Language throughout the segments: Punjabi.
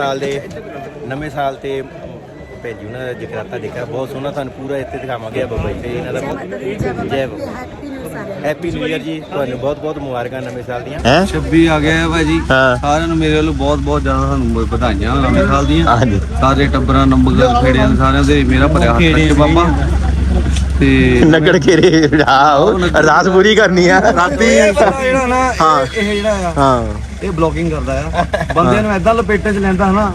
ਨਵੇਂ ਸਾਲ ਦੇ ਨਵੇਂ ਸਾਲ ਤੇ ਭੇਜੀ ਉਹਨਾਂ ਦਾ ਜਗਰਾਤਾ ਦੇਖਿਆ ਬਹੁਤ ਸੋਹਣਾ ਤੁਹਾਨੂੰ ਪੂਰਾ ਇੱਥੇ ਦਿਖਾਵਾਂਗੇ ਬਾਬਾ ਜੀ ਤੇ ਇਹਨਾਂ ਦਾ ਜੈ ਬਾਬਾ। ਹੈਪੀ ਨਿਊ ਇਅਰ ਜੀ ਤੁਹਾਨੂੰ ਬਹੁਤ ਬਹੁਤ ਮੁਬਾਰਕਾਂ ਨਵੇਂ ਸਾਲ ਦੀਆਂ। ਹੈ? 26 ਆ ਗਿਆ ਹੈ ਭਾਜੀ। ਹਾਂ। ਸਾਰਿਆਂ ਨੂੰ ਮੇਰੇ ਵੱਲੋਂ ਬਹੁਤ ਬਹੁਤ ਜ਼ਿਆਦਾ ਤੁਹਾਨੂੰ ਵਧਾਈਆਂ ਨਵੇਂ ਸਾਲ ਦੀਆਂ। ਹਾਂਜੀ। ਸਾਰੇ ਟੱਬਰਾਂ ਨੰਬਰ ਖੇੜਿਆਂ ਸਾਰਿਆਂ ਦੇ ਮੇਰਾ ਭਰਿਆ ਹੱਥ ਰੱਖੇ ਬਾਬਾ। ਤੇ ਨਗੜ ਖੇਰੇ ਆਓ ਅਰਦਾਸ ਪੂਰੀ ਕਰਨੀ ਆ। ਰਾਤੀ ਜਿਹੜਾ ਨਾ ਹਾਂ। ਇਹ ਇਹ ਜਿਹੜਾ ਆ ਹਾਂ। ਇਹ ਬਲੌਕਿੰਗ ਕਰਦਾ ਆ। ਬੰਦਿਆਂ ਨੂੰ ਐਦਾਂ ਲਪੇਟੇ 'ਚ ਲੈਂਦਾ ਹਨਾ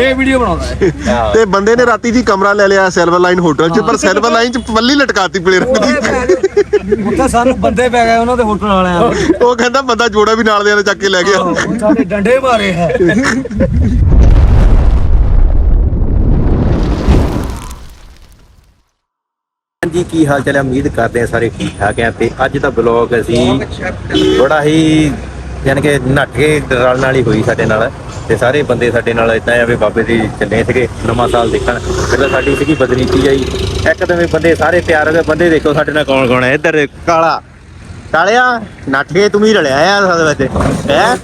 ਇਹ ਵੀਡੀਓ ਬਣਾਉਂਦਾ ਹੈ। ਤੇ ਬੰਦੇ ਨੇ ਰਾਤੀ ਜੀ ਕਮਰਾ ਲੈ ਲਿਆ ਸਿਲਵਰ ਲਾਈਨ ਹੋਟਲ 'ਚ ਪਰ ਸਿਲਵਰ ਲਾਈਨ 'ਚ ਪੱਲੀ ਲਟਕਾਤੀ ਪਲੇ ਰੰਗ ਦੀ। ਉੱਥੇ ਸਾਨੂੰ ਬੰਦੇ ਪੈ ਗਏ ਉਹਨਾਂ ਦੇ ਹੋਟਲ ਵਾਲਿਆਂ ਉਹ ਕਹਿੰਦਾ ਬੰਦਾ ਜੋੜਾ ਵੀ ਨਾਲ ਦੇ ਚੱਕ ਕੇ ਲੈ ਗਿਆ। ਉਹ ਸਾਡੇ ਡੰਡੇ ਮਾਰੇ ਹੈ। ਜੀ ਕੀ ਹਾਲ ਚਾਲ ਹੈ? ਉਮੀਦ ਕਰਦੇ ਆ ਸਾਰੇ ਠੀਕ ਠਾਕ ਆ ਤੇ ਅੱਜ ਦਾ ਬਲੌਗ ਅਸੀਂ ਬੜਾ ਹੀ ਯਾਨੀ ਕਿ ਨੱਠ ਕੇ ਰਲਣ ਵਾਲੀ ਹੋਈ ਸਾਡੇ ਨਾਲ ਤੇ ਸਾਰੇ ਬੰਦੇ ਸਾਡੇ ਨਾਲ ਇਦਾਂ ਆ ਵੀ ਬਾਬੇ ਦੀ ਚੱਲੇ ਸੀਗੇ ਨਵਾਂ ਸਾਲ ਦੇਖਣ। ਪਹਿਲਾਂ ਸਾਡੀ ਸੀਗੀ ਬਦਨੀਤੀ ਆਈ। ਇੱਕਦਮ ਇਹ ਬੰਦੇ ਸਾਰੇ ਤਿਆਰ ਹੋ ਗਏ। ਬੰਦੇ ਦੇਖੋ ਸਾਡੇ ਨਾਲ ਕੌਣ ਕੌਣ ਹੈ? ਇੱਧਰ ਕਾਲਾ ਕਾਲਿਆ ਨੱਠ ਕੇ ਤੂੰ ਹੀ ਰਲਿਆ ਆ ਸਾਡੇ ਵਿੱਚ ਹੈ?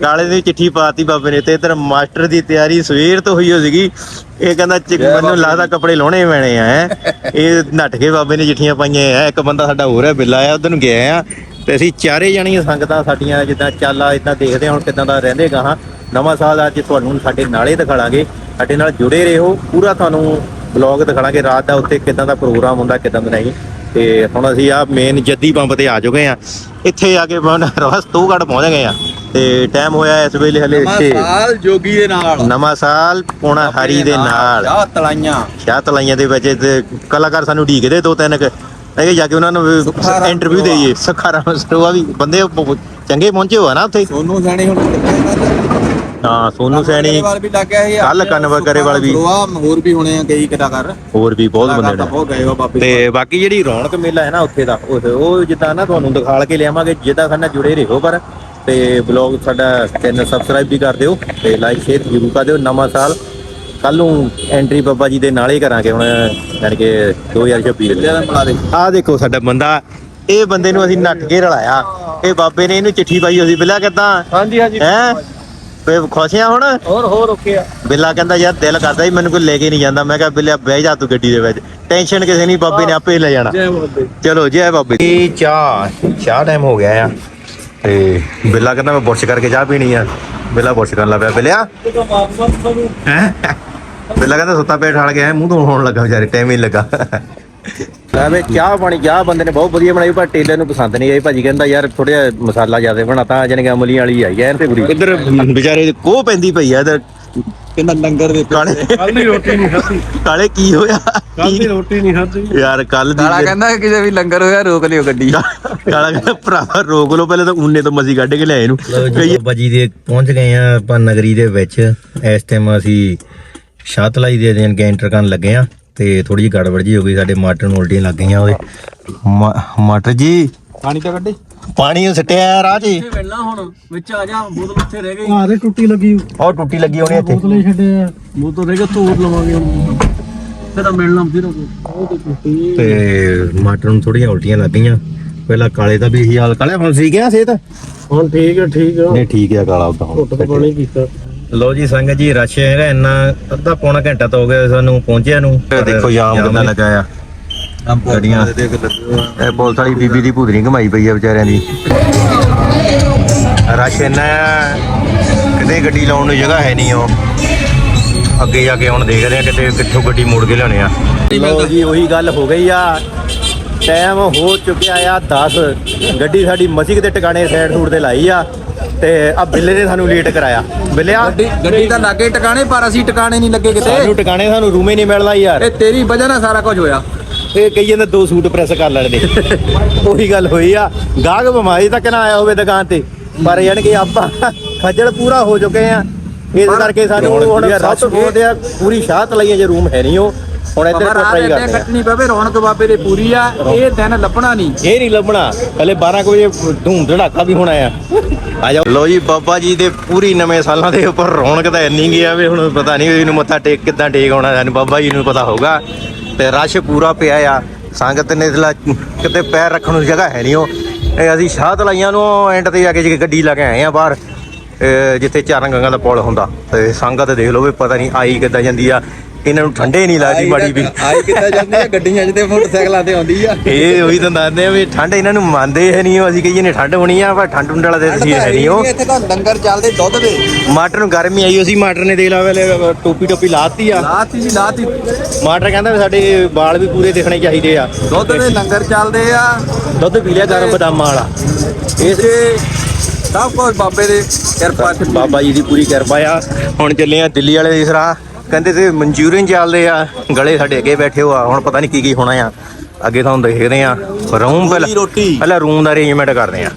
ਕਾਲੇ ਦੀ ਚਿੱਠੀ ਪਾਤੀ ਬਾਬੇ ਨੇ ਤੇ ਇੱਧਰ ਮਾਸਟਰ ਦੀ ਤਿਆਰੀ ਸਵੇਰ ਤੋਂ ਹੋਈ ਹੋ ਸੀਗੀ। ਇਹ ਕਹਿੰਦਾ ਚਿ- ਮੈਨੂੰ ਲੱਗਦਾ ਕੱਪੜੇ ਲਾਉਣੇ ਪੈਣੇ ਆ ਹੈਂ। ਇਹ ਨੱਠ ਕੇ ਬਾਬੇ ਨੇ ਚਿੱਠੀਆਂ ਪਾਈਆਂ ਆ। ਇੱਕ ਬੰਦਾ ਸਾਡਾ ਹੋਰ ਹੈ ਬਿੱਲਾ ਆ ਉਧਰ ਨੂੰ ਗਿਆ ਆ। ਤੇ ਅਸੀਂ ਚਾਰੇ ਜਣੀਆਂ ਸੰਗਤਾਂ ਸਾਡੀਆਂ ਜਿੱਦਾਂ ਚਾਲਾ ਇਦਾਂ ਦੇਖਦੇ ਹਾਂ ਹੁਣ ਕਿਦਾਂ ਦਾ ਰਹਿੰਦੇ ਗਾਹਾਂ ਨਵਾਂ ਸਾਲ ਅੱਜ ਤੁਹਾਨੂੰ ਸਾਡੇ ਨਾਲੇ ਦਿਖਾਵਾਂਗੇ ਸਾਡੇ ਨਾਲ ਜੁੜੇ ਰਹੋ ਪੂਰਾ ਤੁਹਾਨੂੰ ਬਲੌਗ ਦਿਖਾਵਾਂਗੇ ਰਾਤ ਦਾ ਉੱਤੇ ਕਿਦਾਂ ਦਾ ਪ੍ਰੋਗਰਾਮ ਹੁੰਦਾ ਕਿਦਾਂ ਦਾ ਨਹੀਂ। ਤੇ ਹੁਣ ਅਸੀਂ ਆ ਮੇਨ ਜੱਦੀ ਪੰਪ ਤੇ ਆ ਚੁੱਕੇ ਆ ਇੱਥੇ ਆ ਕੇ ਰਸ ਤੋਗੜ ਪਹੁੰਚ ਗਏ ਆ ਤੇ ਟਾਈਮ ਹੋਇਆ ਇਸ ਵੇਲੇ ਹਲੇ ਇੱਥੇ ਸਾਲ ਜੋਗੀ ਦੇ ਨਾਲ। ਨਵਾਂ ਸਾਲ ਪੋਣਾ ਹਰੀ ਦੇ ਨਾਲ ਆ ਤਲਾਈਆਂ। ਸ਼ਾਹ ਤਲਾਈਆਂ ਦੇ ਵਿੱਚ ਤੇ ਕਲਾਕਾਰ ਸਾਨੂੰ ਢੀਕਦੇ ਦੋ ਤਿੰਨ ਕ। ਜਾ ਕੇ ਉਹਨਾਂ ਨੂੰ ਇੰਟਰਵਿਊ ਦੇਈਏ। ਸਖਾ ਰਾਮ ਸਰੋਆ ਵੀ। ਬੰਦੇ ਚੰਗੇ ਪਹੁੰਚੇ ਹੋਆ ਨਾ ਉੱਥੇ। ਸੋਨੂ ਸੈਣੀ ਹੁਣ ਹਾਂ ਸੋਨੂ ਸੈਣੀ ਵਾਲ ਵੀ ਲੱਗ ਗਿਆ ਸੀ ਕੱਲ੍ਹ ਕੰਨਵਰ ਗਰੇਵਾਲ ਵੀ। ਹੋਰ ਵੀ ਹੋਣੇ ਆ ਕਈ ਕਲਾਕਾਰ ਹੋਰ ਵੀ ਬਹੁਤ ਬੰਦੇ ਤਾਂ ਨੇ। ਬਹੁਤ ਗਏ ਵਾ ਬਾਬੇ ਤੇ ਬਾਕੀ ਜਿਹੜੀ ਰੌਣਕ ਮੇਲਾ ਹੈ ਨਾ ਉੱਥੇ ਦਾ ਉਹ ਉਹ ਜਿੱਦਾਂ ਨਾ ਤੁਹਾਨੂੰ ਦਿਖਾਲ ਕੇ ਲਿਆਵਾਂਗੇ ਜਿੱਦਾਂ ਸਾਡੇ ਨਾਲ ਜੁੜੇ ਰਹੋ ਪਰ। ਤੇ ਬਲੌਗ ਸਾਡਾ ਚੈਨਲ ਸਬਸਕ੍ਰਾਈਬ ਵੀ ਕਰ ਦਿਓ ਤੇ ਲਾਈਕ ਸ਼ੇਅਰ ਜ਼ਰੂਰ ਕਰ ਦਿਓ ਨਵਾਂ ਸਾਲ। ਕੱਲ ਨੂੰ ਐਂਟਰੀ ਬਾਬਾ ਜੀ ਦੇ ਨਾਲ ਹੀ ਕਰਾਂਗੇ ਹੁਣ ਯਾਨੀ ਕਿ 2026 ਦੇ। ਮਿਲਾ ਦੇ। ਆਹ ਦੇਖੋ ਸਾਡਾ ਬੰਦਾ ਇਹ ਬੰਦੇ ਨੂੰ ਅਸੀਂ ਨੱਟ ਕੇ ਰਲਾਇਆ। ਇਹ ਬਾਬੇ ਨੇ ਇਹਨੂੰ ਚਿੱਠੀ ਪਾਈ ਹੋਈ ਸੀ ਬਿੱਲਾ ਕਿੱਦਾਂ? ਹਾਂਜੀ ਹਾਂਜੀ। ਹੈ? ਵੇ ਖੁਸ਼ੀਆਂ ਹੁਣ? ਹੋਰ ਹੋਰ ਓਕੇ ਆ। ਬਿੱਲਾ ਕਹਿੰਦਾ ਯਾਰ ਦਿਲ ਕਰਦਾ ਸੀ ਮੈਨੂੰ ਕੋਈ ਲੈ ਕੇ ਨਹੀਂ ਜਾਂਦਾ। ਮੈਂ ਕਿਹਾ ਬਿੱਲਿਆ ਬਹਿ ਜਾ ਤੂੰ ਗੱਡੀ ਦੇ ਵਿੱਚ। ਟੈਨਸ਼ਨ ਕਿਸੇ ਨਹੀਂ ਬਾਬੇ ਨੇ ਆਪੇ ਲੈ ਜਾਣਾ। ਜੈ ਬਾਬੇ। ਚਲੋ ਜੈ ਬਾਬੇ। ਇਹ ਚਾਹ ਚਾਹ ਟਾਈਮ ਹੋ ਗਿਆ ਆ। ਤੇ ਬਿੱਲਾ ਕਹਿੰਦਾ ਮੈਂ ਬੁਰਸ਼ ਕਰਕੇ ਚਾਹ ਪੀਣੀ ਆ। ਬਿੱਲਾ ਬੁਰਸ਼ ਕਰਨ ਲੱਗ ਪਿਆ ਬਿੱਲਿਆ? ਹੈ? ਬਿੱਲਾ ਕਹਿੰਦਾ ਸੁੱਤਾ ਪੇਟ ਠਾਲ ਗਿਆ ਮੂੰਹ ਤੋਂ ਹੋਣ ਲੱਗਾ ਵਿਚਾਰੇ ਟਾਈਮ ਹੀ ਨੀ ਲੱਗਾ ਆਵੇ ਚਾਹ ਪਾਣੀ ਚਾਹ ਬੰਦੇ ਨੇ ਬਹੁਤ ਵਧੀਆ ਬਣਾਈ ਪਰ ਟੇਲਰ ਨੂੰ ਪਸੰਦ ਨਹੀਂ ਆਈ। ਭਾਜੀ ਕਹਿੰਦਾ ਯਾਰ ਥੋੜਾ ਜਿਹਾ ਮਸਾਲਾ ਜ਼ਿਆਦਾ ਬਣਾਤਾ ਜਾਨੀ ਕਿ ਅਮਲੀ ਵਾਲੀ ਆਈ ਐ ਤੇ ਪੂਰੀ। ਇੱਧਰ ਵਿਚਾਰੇ ਕੋਹ ਪੈਂਦੀ ਪਈ ਆ ਇੱਧਰ ਕਹਿੰਦਾ ਲੰਗਰ ਦੇ ਕਾਲੇ ਕੱਲ ਦੀ ਰੋਟੀ ਨਹੀਂ ਖਾਧੀ। ਕਾਲੇ ਕੀ ਹੋਇਆ? ਕੱਲ ਦੀ ਰੋਟੀ ਨਹੀਂ ਖਾਧੀ। ਯਾਰ ਕੱਲ ਦੀ ਕਾਲਾ ਕਹਿੰਦਾ ਕਿਸੇ ਵੀ ਲੰਗਰ ਹੋਇਆ ਰੋਕ ਲਿਓ ਗੱਡੀ। ਕਾਲਾ ਕਹਿੰਦਾ ਭਰਾਵਾ ਰੋਕ ਲਓ ਪਹਿਲੇ ਤਾਂ ਉਨੇ ਤੋਂ ਮਸੀ ਕੱਢ ਕੇ ਲਿਆਏ ਇਹਨੂੰ। ਕਈ ਬਾਜੀ ਦੇ ਪਹੁੰਚ ਗਏ ਆ ਆਪਾਂ ਨਗਰੀ ਦੇ ਵਿੱਚ। ਇਸ ਟਾਈਮ ਅਸੀਂ ਸ਼ਾਤਲਾਈ ਦੇ ਦੇਣ ਕੇ ਐਂਟਰ ਕਰਨ ਲੱਗੇ ਆ। ਤੇ ਥੋੜੀ ਜਿਹੀ ਗੜਬੜ ਜੀ ਹੋ ਗਈ ਸਾਡੇ ਮਟਰ ਨੂੰ ਉਲਟੀਆਂ ਲੱਗ ਗਈਆਂ ਮ- ਮਟਰ ਜੀ। ਪਾਣੀ ਤਾਂ ਕੱਢੇ। ਪਾਣੀ ਸਿੱਟਿਆ ਰਾਹ 'ਚ ਹੀ। ਵੇਲਾ ਹੁਣ ਵਿੱਚ ਆ ਜਾ ਬੋਤਲ ਉੱਥੇ ਰਹਿ ਗਈ। ਹਾਂ ਤੇ ਟੁੱਟੀ ਲੱਗੀ। ਉਹ ਟੁੱਟੀ ਲੱਗੀ ਹੋਣੀ ਇੱਥੇ। ਬੋਤਲ ਹੀ ਛੱਡਿਆ ਬੋਤਲ ਰਹਿ ਗਿਆ ਤੋੜ ਲਵਾਂਗੇ ਹੁਣ। ਫਿਰ ਮਿਲਣਾ ਫਿਰ ਉਹ ਤੇ ਟੁੱਟੀ। ਤੇ ਮਟਰ ਨੂੰ ਥੋੜੀਆਂ ਉਲਟੀਆਂ ਲੱਗ ਗਈਆਂ। ਪਹਿਲਾਂ ਕਾਲੇ ਦਾ ਵੀ ਇਹੀ ਹਾਲ ਕਾਲੇ ਹੁਣ ਸੀ ਗਿਆ ਸਿਹਤ ਹੁਣ ਠੀਕ ਹੈ ਠੀਕ ਹੈ ਨਹੀਂ ਠੀਕ ਹੈ ਕਾਲਾ ਉਦਾਂ ਘੁੱਟ ਕੇ ਪਾਣੀ ਪੀਤਾ। ਲੋ ਜੀ ਸੰਗਤ ਜੀ ਰਸ਼ ਹੈਗਾ ਇੰਨਾ ਅੱਧਾ ਪੌਣਾ ਘੰਟਾ ਤਾਂ ਹੋ ਗਿਆ ਸਾਨੂੰ ਪਹੁੰਚਿਆ ਨੂੰ ਦੇਖੋ ਜਾਮ ਕਿੰਨਾ ਲੱਗਾ ਆ ਗੱਡੀਆਂ। ਇਹ ਪੁਲਿਸ ਵਾਲੀ ਬੀਬੀ ਦੀ ਭੂਦਰੀ ਘਮਾਈ ਪਈ ਆ ਵਿਚਾਰਿਆਂ ਦੀ। ਰਸ਼ ਇੰਨਾ ਕਿਤੇ ਗੱਡੀ ਲਾਉਣ ਨੂੰ ਜਗ੍ਹਾ ਹੈ ਨਹੀਂ ਉਹ। ਅੱਗੇ ਜਾ ਕੇ ਹੁਣ ਦੇਖ ਰਹੇ ਆ ਕਿਤੇ ਕਿੱਥੋਂ ਗੱਡੀ ਮੋੜ ਕੇ ਲਿਆਉਣੇ ਆ। ਲੋ ਜੀ ਉਹੀ ਗੱਲ ਹੋ ਗਈ ਆ। ਟਾਈਮ ਹੋ ਚੁੱਕਿਆ ਆ 10 ਗੱਡੀ ਸਾਡੀ ਮਸੀਕ ਦੇ ਟਿਕਾਣੇ ਸਾਈਡ ਸੂਟ ਤੇ ਲਾਈ ਆ। ਤੇ ਆ ਬਿੱਲੇ ਨੇ ਸਾਨੂੰ ਲੇਟ ਕਰਾਇਆ। ਬਿੱਲਿਆ ਗੱਡੀ ਗੱਡੀ ਤਾਂ ਲੱਗੇ ਟਿਕਾਣੇ ਪਰ ਅਸੀਂ ਟਿਕਾਣੇ ਨਹੀਂ ਲੱਗੇ ਕਿਤੇ। ਸਾਨੂੰ ਟਿਕਾਣੇ ਸਾਨੂੰ ਰੂਮ ਨਹੀਂ ਮਿਲਦਾ ਯਾਰ। ਇਹ ਤੇਰੀ ਵਜ੍ਹਾ ਨਾਲ ਸਾਰਾ ਕੁਝ ਹੋਇਆ। ਇਹ ਕਹੀ ਜਾਂਦੇ ਦੋ ਸੂਟ ਪ੍ਰੈਸ ਕਰ ਲੈਣ ਉਹੀ ਗੱਲ ਹੋਈ ਆ। ਗਾਹਕ ਬਿਮਾਰੀ ਤੱਕ ਨਾ ਆਇਆ ਹੋਵੇ ਦੁਕਾਨ ਤੇ। ਪਰ ਯਾਨੀ ਕਿ ਆਪਾਂ ਖੱਜਲ ਪੂਰਾ ਹੋ ਚੁੱਕੇ ਆ। ਇਸ ਕਰਕੇ ਸਾਨੂੰ ਹੁਣ ਬਹੁਤ ਆ ਪੂਰੀ ਸ਼ਾਹਤ ਲਈਆਂ ਜੇ ਰੂਮ ਹੈ ਨਹੀਂ ਉਹ। ਹੁਣ ਇੱਧਰ ਆਪਾਂ ਰਾਤ ਕਰਦੇ ਆ। ਕੱਟਣੀ ਪਵੇ ਰੌਣਕ ਬਾਬੇ ਦੇ ਪੂਰੀ ਆ ਇਹ ਦਿਨ ਲੱਭਣਾ ਨਹੀਂ। ਇਹ ਨਹੀਂ ਲੱਭਣਾ। ਹਲੇ 12 ਕੁ ਵਜੇ ਧੂਮ ਧੜਾਕਾ ਵੀ ਹੋਣਾ ਆ। ਆ ਜਾਓ। ਲੋ ਜੀ ਬਾਬਾ ਜੀ ਦੇ ਪੂਰੀ ਨਵੇਂ ਸਾਲਾਂ ਦੇ ਉੱਪਰ ਰੌਣਕ ਤਾਂ ਇੰਨੀ ਗਿਆ ਵੀ ਹੁਣ ਪਤਾ ਨਹੀਂ ਇਹਨੂੰ ਮੱਥਾ ਟੇਕ ਕਿੱਦਾਂ ਟੇਕ ਆਉਣਾ ਸਾਨੂੰ ਬਾਬਾ ਜੀ ਨੂੰ ਪਤਾ ਹੋਊਗਾ। ਤੇ ਰਸ਼ ਪੂਰਾ ਪਿਆ ਆ। ਸੰਗਤ ਨੇ ਇਸਲਾ ਕਿਤੇ ਪੈਰ ਰੱਖਣ ਨੂੰ ਜਗ੍ਹਾ ਹੈ ਨਹੀਂ ਉਹ। ਇਹ ਅਸੀਂ ਸ਼ਾਹ ਤਲਾਈਆਂ ਨੂੰ ਐਂਡ ਤੇ ਜਾ ਕੇ ਜੇ ਗੱਡੀ ਲਾ ਕੇ ਆਏ ਆ ਬਾਹਰ ਜਿੱਥੇ ਚਾਰਨ ਗੰਗਾ ਦਾ ਪੁਲ ਹੁੰਦਾ। ਤੇ ਸੰਗਤ ਦੇਖ ਲਓ ਵੀ ਪਤਾ ਨਹੀਂ ਆਈ ਕਿੱਦਾਂ ਜਾਂਦੀ ਆ। ਇਹਨਾਂ ਨੂੰ ਠੰਡੇ ਨਹੀਂ ਲੱਗਦੀ ਬਾੜੀ ਵੀ ਆਈ ਕਿੱਦਾਂ ਜਾਂਦੀ ਆ? ਗੱਡੀਆਂ 'ਚ ਤੇ ਮੋਟਰਸਾਈਕਲਾਂ ਤੇ ਆਉਂਦੀ ਆ। ਇਹ ਉਹੀ ਤਾਂ ਦੱਸਦੇ ਆ ਵੀ ਠੰਡ ਇਹਨਾਂ ਨੂੰ ਮੰਨਦੇ ਹੈ ਨਹੀਂ ਉਹ ਅਸੀਂ ਕਹੀਏ ਨੇ ਠੰਡ ਹੋਣੀ ਆ ਪਰ ਠੰਡ ਠੁੰਡ ਵਾਲਾ ਤੇ ਤੁਸੀਂ ਹੈ ਨਹੀਂ ਉਹ ਇੱਥੇ ਤਾਂ ਲੰਗਰ ਚੱਲਦੇ ਦੁੱਧ ਦੇ। ਮਾਟਰ ਨੂੰ ਗਰਮੀ ਆਈ ਹੋਈ ਸੀ ਮਾਟਰ ਨੇ ਦੇ ਲਾ ਵੇਲੇ ਟੋਪੀ ਟੋਪੀ ਲਾਤੀ ਆ। ਲਾਤੀ ਜੀ ਲਾਤੀ। ਮਾਟਰ ਕਹਿੰਦਾ ਵੀ ਸਾਡੇ ਵਾਲ ਵੀ ਪੂਰੇ ਦਿਖਣੇ ਚਾਹੀਦੇ ਆ। ਦੁੱਧ ਦੇ ਲੰਗਰ ਚੱਲਦੇ ਆ। ਦੁੱਧ ਪੀ ਲਿਆ ਗਰਮ ਬਦਾਮਾਂ ਵਾਲਾ। ਇਸ ਸਭ ਕੁਝ ਬਾਬੇ ਦੇ ਕਿਰਪਾ ਬਾਬਾ ਜੀ ਦੀ ਪੂਰੀ ਕਿਰਪਾ ਆ। ਹੁਣ ਚੱਲੇ ਆ ਦਿੱਲੀ ਵਾਲੇ ਦੀ ਸਰਾ ਕਹਿੰਦੇ ਤੇ ਮਨਚੂਰੀਅਨ ਚੱਲਦੇ ਆ ਗਲੇ ਸਾਡੇ ਅੱਗੇ ਬੈਠੇ ਹੋ ਆ ਹੁਣ ਪਤਾ ਨਹੀਂ ਕੀ ਕੀ ਹੋਣਾ ਆ। ਅੱਗੇ ਤੁਹਾਨੂੰ ਦੇਖਦੇ ਆ ਰੂਮ ਪਹਿਲਾਂ। ਪਹਿਲਾਂ ਰੂਮ ਦਾ ਅਰੇਂਜਮੈਂਟ ਕਰਦੇ ਆ।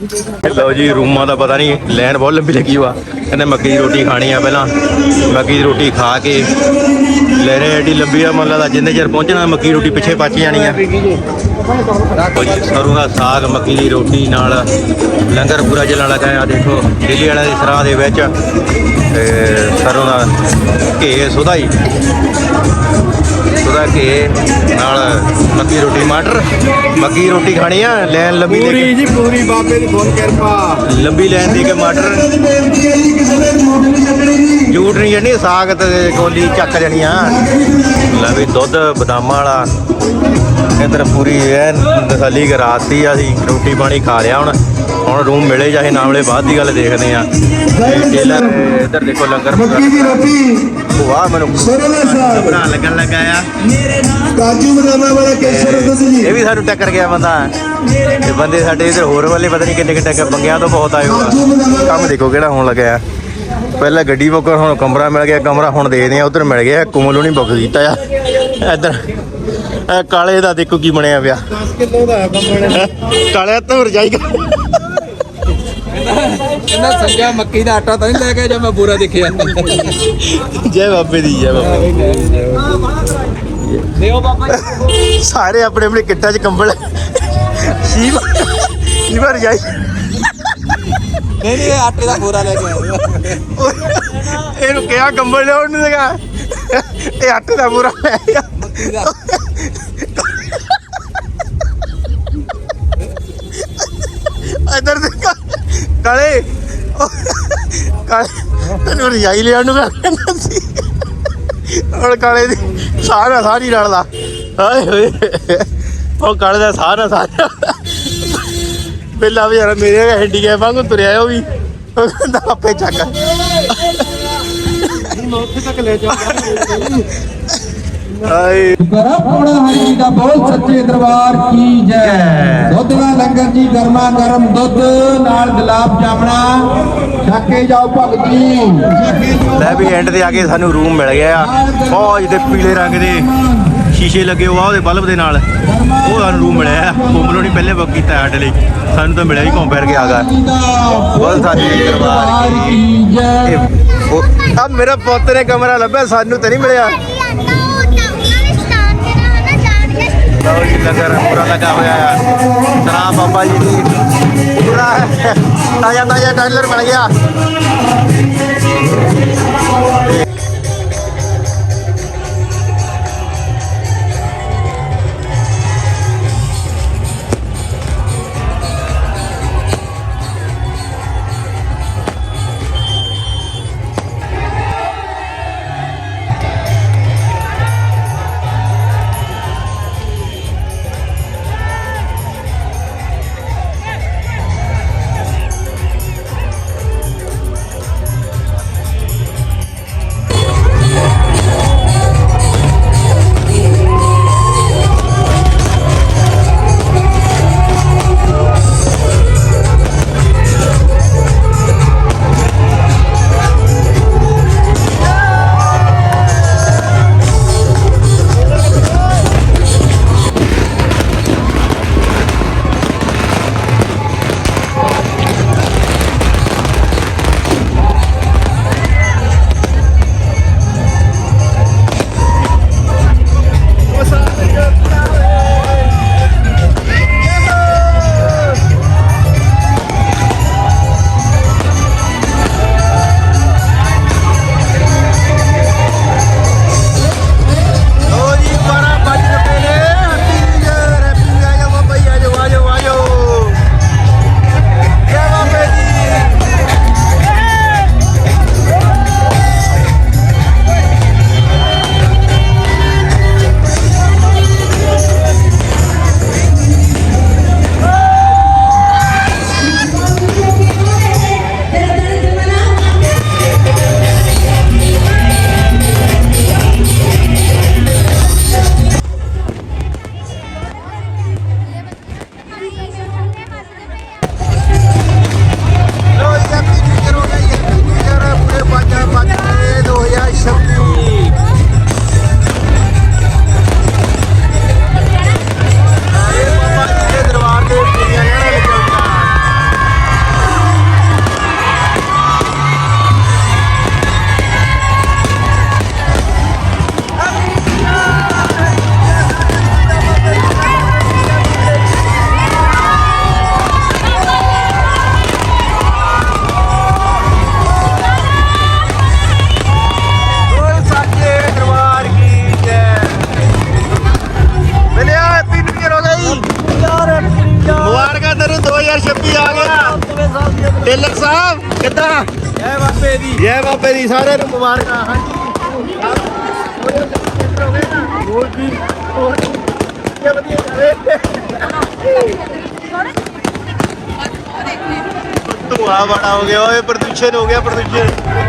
ਲਓ ਜੀ ਰੂਮਾਂ ਦਾ ਪਤਾ ਨਹੀਂ ਲਾਈਨ ਬਹੁਤ ਲੰਬੀ ਲੱਗੀ ਵਾ। ਕਹਿੰਦੇ ਮੱਕੀ ਦੀ ਰੋਟੀ ਖਾਣੀ ਆ ਪਹਿਲਾਂ। ਮੱਕੀ ਦੀ ਰੋਟੀ ਖਾ ਕੇ ਲੈ ਰਹੇ ਐਡੀ ਲੰਬੀ ਆ ਮੰਨ ਲਾ ਜਿੰਨੇ ਚਿਰ ਪਹੁੰਚਣਾ ਮੱਕੀ ਰੋਟੀ ਪਿੱਛੇ ਬਚ ਜਾਣੀ ਆ। ਸਰੋਂ ਦਾ ਸਾਗ ਮੱਕੀ ਦੀ ਰੋਟੀ ਨਾਲ ਲੰਗਰ ਪੂਰਾ ਚੱਲਣ ਲੱਗਾ ਆ ਦੇਖੋ ਦਿੱਲੀ ਵਾਲਿਆਂ ਦੀ ਸਰਾਹ ਦੇ ਵਿੱਚ ਤੇ ਸਰੋਂ ਦਾ ਘੇ ਸੁਧਾਈ ਸੁਧਾ ਘੇ ਨਾਲ ਮੱਕੀ ਰੋਟੀ ਮਟਰ ਮੱਕੀ ਰੋਟੀ ਖਾਣੀ ਆ ਲੈਣ ਲੰਬੀ ਪੂਰੀ ਜੀ ਪੂਰੀ ਬਾਬੇ ਦੀ ਫੁੱਲ ਕਿਰਪਾ। ਲੰਬੀ ਲੈਣ ਦੇ ਕੇ ਮਟਰ। ਨਹੀਂ ਜਣੀ ਸਾਗ ਤੇ ਕੋਲੀ ਚੱਕ ਜਣੀ ਆ ਲੈ ਵੀ ਦੁੱਧ ਬਦਾਮਾਂ ਵਾਲਾ। ਇਧਰ ਪੂਰੀ ਐਨ ਤਸੱਲੀ ਕਰਾਤੀ ਆ ਅਸੀਂ ਰੋਟੀ ਪਾਣੀ ਖਾ ਲਿਆ ਹੁਣ। ਹੁਣ ਰੂਮ ਮਿਲੇ ਚਾਹੇ ਨਾ ਮਿਲੇ ਬਾਅਦ ਦੀ ਗੱਲ ਦੇਖਦੇ ਆ। ਟੇਲਰ ਇਧਰ ਦੇਖੋ ਲੰਗਰ ਮੱਕੀ ਦੀ ਰੋਟੀ। ਵਾਹ ਮੈਨੂੰ ਸਰੋਂ ਦਾ ਸਾਗ। ਬਣਾ ਲੱਗਣ ਲੱਗਾ ਆ। ਕਾਜੂ ਬਦਾਮਾਂ ਵਾਲਾ ਕੇਸਰ ਦੁੱਧ ਜੀ। ਇਹ ਵੀ ਸਾਨੂੰ ਟੱਕਰ ਗਿਆ ਬੰਦਾ। ਤੇ ਬੰਦੇ ਸਾਡੇ ਇਧਰ ਹੋਰ ਵਾਲੇ ਪਤਾ ਨਹੀਂ ਕਿੰਨੇ ਕਿੰਨੇ ਟੱਕਰ ਬੰਗਿਆਂ ਤੋਂ ਬਹੁਤ ਆਏ ਹੋਗਾ ਕੰਮ ਦੇਖੋ ਕਿਹੜਾ ਹੋਣ ਲੱਗਿਆ ਪਹਿਲਾਂ ਗੱਡੀ ਬੁੱਕ ਹੁਣ ਕਮਰਾ ਮਿਲ ਗਿਆ ਕਮਰਾ ਹੁਣ ਦੇਖਦੇ ਆ ਉਧਰ ਮਿਲ ਗਿਆ ਕੁਮਲੂ ਨਹੀਂ ਬੁੱਕ ਕੀਤਾ ਆ। ਇਧਰ ਇਹ ਕਾਲੇ ਦਾ ਦੇਖੋ ਕੀ ਬਣਿਆ ਪਿਆ। 10 ਕਿਲੋ ਦਾ ਹੈ ਬੰਬਣੇ ਕਾਲੇ ਤਾਂ ਰਜਾਈ ਇਹਨਾਂ ਸੰਜਾ ਮੱਕੀ ਦਾ ਆਟਾ ਤਾਂ ਨਹੀਂ ਲੈ ਕੇ ਜਾਂ ਮੈਂ ਬੂਰਾ ਦੇਖਿਆ। ਜੈ ਬਾਬੇ ਦੀ ਜੈ ਬਾਬੇ ਦਿਓ ਬਾਬਾ ਸਾਰੇ ਆਪਣੇ ਆਪਣੇ ਕਿੱਟਾਂ 'ਚ ਕੰਬਲ। ਸ਼ੀਵਾ ਸ਼ੀਵਾ ਰਜਾਈ ਨਹੀਂ ਨਹੀਂ ਆਟੇ ਦਾ ਬੂਰਾ ਲੈ ਕੇ ਆਇਆ ਇਹਨੂੰ ਕਿਹਾ ਕੰਬਲ ਲਿਆਉਣ ਨੂੰ ਸੀਗਾ ਇਹ ਆਟੇ ਦਾ ਪੂਰਾ ਲੈ ਗਿਆ ਮੱਕੀ ਦਾ। ਇਧਰ ਦੇ ਕਾਲੇ। ਕਾਲੇ ਤੈਨੂੰ ਰਜਾਈ ਲਿਆਉਣ ਨੂੰ ਕਹਿੰਦਾ ਸੀ। ਹੁਣ ਕਾਲੇ ਦੀ ਸਾਹ ਨਹੀਂ ਰਲਦਾ। ਹਾਏ ਹੋਏ। ਉਹ ਕਾਲੇ ਦਾ ਨਹੀਂ ਰਲਦਾ। ਪਹਿਲਾਂ ਵੀ ਯਾਰ ਮੇਰੇ ਹੈਂਡੀਕੈਪ ਵਾਂਗੂ ਤੁਰਿਆ ਉਹ ਵੀ। ਉਹ ਕਹਿੰਦਾ ਆਪੇ ਚੱਕ। ਉੱਥੇ ਤੱਕ ਲੈ ਜਾਓ ਹਾਏ। ਗਰਾ ਪੌੜਾ ਹਰੀ ਦਾ ਬੋਲ ਸੱਚੇ ਦਰਬਾਰ ਕੀ ਜੈ। ਦੁੱਧ ਦਾ ਲੰਗਰ ਜੀ ਗਰਮਾ ਗਰਮ ਦੁੱਧ ਨਾਲ ਗੁਲਾਬ ਜਾਮਣਾ। ਛੱਕੇ ਜਾਓ ਭਗਤ ਜੀ। ਲੈ ਵੀ ਐਂਡ ਤੇ ਆ ਕੇ ਸਾਨੂੰ ਰੂਮ ਮਿਲ ਗਿਆ। ਆ ਫੌਜ ਦੇ ਪੀਲੇ ਰੰਗ ਦੇ। ਸ਼ੀਸ਼ੇ ਲੱਗੇ ਹੋਆ ਉਹਦੇ ਬਲਬ ਦੇ ਨਾਲ। ਉਹ ਸਾਨੂੰ ਰੂਮ ਮਿਲਿਆ। ਕੋਮਲੋ ਨਹੀਂ, ਪਹਿਲੇ ਬੁੱਕ ਕੀਤਾ ਸਾਡੇ ਲਈ। ਸਾਨੂੰ ਤਾਂ ਮਿਲਿਆ ਹੀ ਕੰਪੇਅਰ ਕੇ ਆ ਗਿਆ ਸਾਡੀ ਦਰਬਾਰ ਕੀ ਆ ਮੇਰਾ ਪੁੱਤ ਨੇ ਕਮਰਾ ਲੱਭਿਆ, ਸਾਨੂੰ ਤਾਂ ਨਹੀਂ ਮਿਲਿਆ। ਲਓ ਜੀ, ਲੰਗਰ ਪੂਰਾ ਲੱਗਾ ਹੋਇਆ ਆ। ਤਰਾ ਬਾਬਾ ਜੀ ਦੀ। ਪੂਰਾ ਤਾਜ਼ਾ ਤਾਜ਼ਾ ਟਾਈਲਰ ਮਿਲ ਗਿਆ। ਜੈ ਬਾਬੇ ਸਾਰਿਆਂ ਨੂੰ ਮੁਬਾਰਕਾਂ, ਹਾਂਜੀ। ਧੂਆ ਬੜਾ ਹੋ ਗਿਆ, ਓਏ, ਪ੍ਰਦੂਸ਼ਣ ਹੋ ਗਿਆ, ਪ੍ਰਦੂਸ਼ਣ।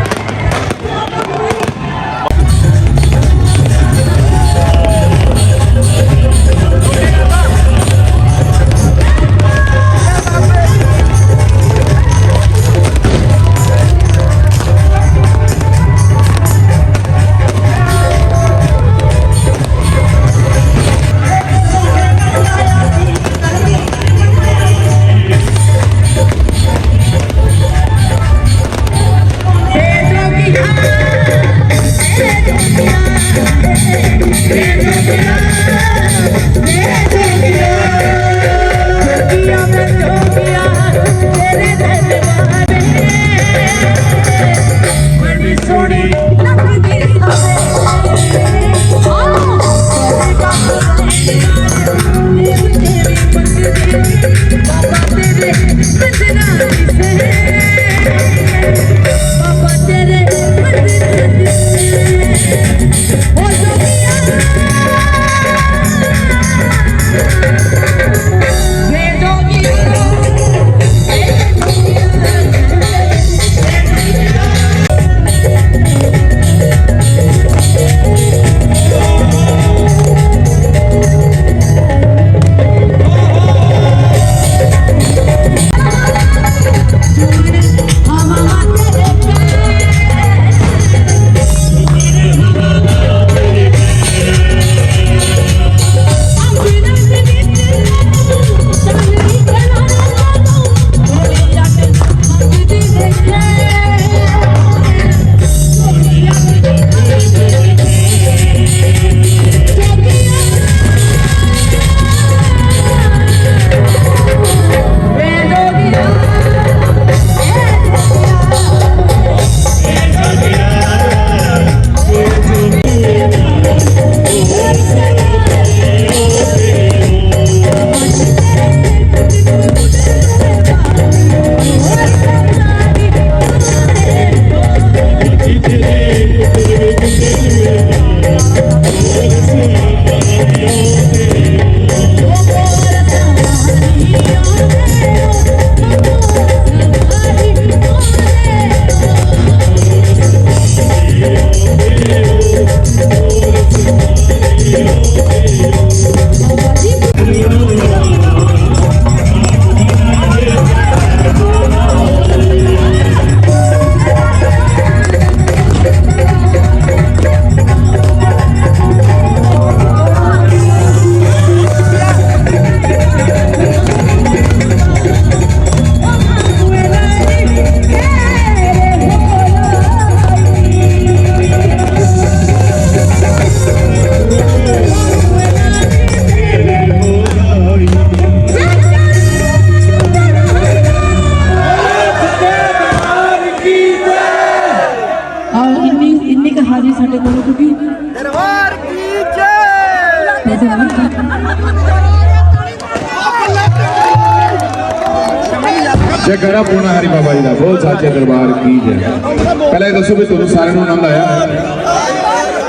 ਸਾਚੇ ਦਰਬਾਰ ਪਹਿਲਾਂ ਇਹ ਦੱਸੋ ਵੀ ਤੁਹਾਨੂੰ ਸਾਰਿਆਂ ਨੂੰ ਆਨੰਦ ਆਇਆ?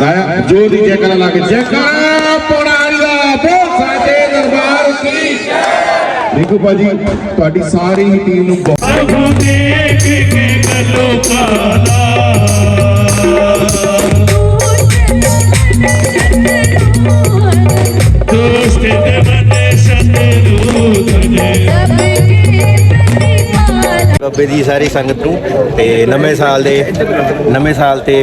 ਗਾਇਆ ਜੋ ਦੀ ਜੈ ਲਾ ਕੇ। ਜੈ ਕਰਾ ਪੂਣਾ ਹਰੀ ਦਰਬਾਰ ਕੀ ਜੈ। ਰਿੰਕੂ ਭਾਜੀ, ਤੁਹਾਡੀ ਸਾਰੀ ਹੀ ਟੀਮ ਨੂੰ ਬਹੁਤ ਬਾਬੇ ਦੀ ਸਾਰੀ ਸੰਗਤ ਨੂੰ ਤੇ ਨਵੇਂ ਸਾਲ ਦੇ ਨਵੇਂ ਸਾਲ ਤੇ